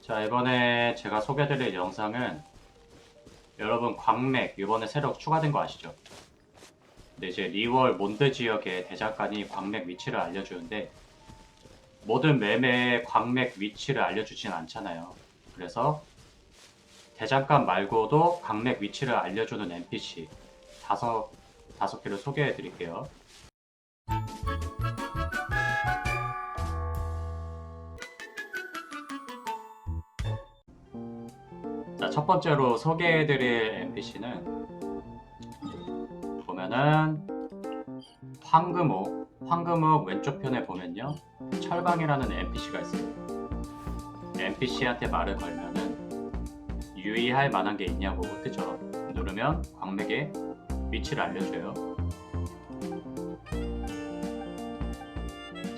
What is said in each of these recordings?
자, 이번에 제가 소개해드릴 영상은 여러분 광맥 이번에 새로 추가된 거 아시죠? 근데 이제 리월 몬드 지역의 대장간이 광맥 위치를 알려주는데 모든 맵의 광맥 위치를 알려주진 않잖아요. 그래서 대장간 말고도 광맥 위치를 알려주는 NPC 다섯 다섯 개를 소개해 드릴게요. 자, 첫 번째로 소개해드릴 NPC는 보면은 황금옥, 황금옥 왼쪽 편에 보면요 철방이라는 NPC가 있어요. NPC한테 말을 걸면은 유의할 만한 게 있냐고 뜨죠. 누르면 광맥의 위치를 알려줘요.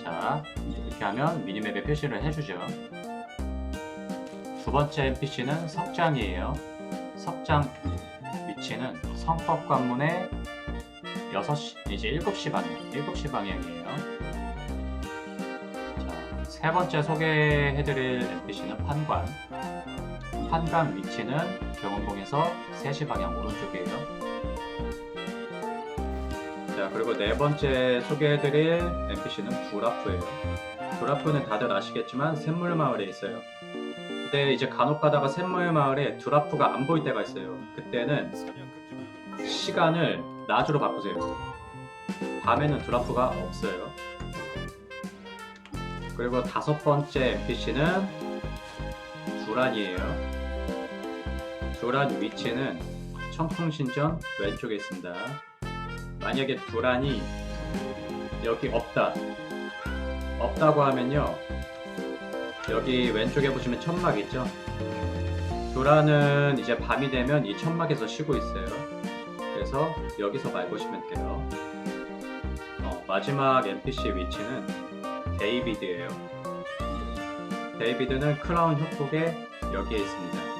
자, 이렇게 하면 미니맵에 표시를 해주죠. 두 번째 NPC는 석장이에요. 석장 위치는 성법 관문의 6시, 이제 7시 방향, 7시 방향이에요. 자, 세 번째 소개해드릴 NPC는 판관. 판관 위치는 경운봉에서 3시 방향 오른쪽이에요. 자, 그리고 네 번째 소개해드릴 NPC는 두라프예요. 두라프는 다들 아시겠지만 샘물마을에 있어요. 그때 이제 간혹 가다가 샘물 마을에 두라프가 안 보일 때가 있어요. 그때는 시간을 낮으로 바꾸세요. 밤에는 드라프가 없어요. 그리고 다섯 번째 NPC는 두란이에요. 두란 위치는 청풍신전 왼쪽에 있습니다. 만약에 두란이 여기 없다. 없다고 하면요. 여기 왼쪽에 보시면 천막 있죠? 두란은 이제 밤이 되면 이 천막에서 쉬고 있어요. 그래서 여기서 말 보시면 돼요. 어, 마지막 NPC 위치는 데이비드예요. 데이비드는 크라운 협곡에 여기에 있습니다.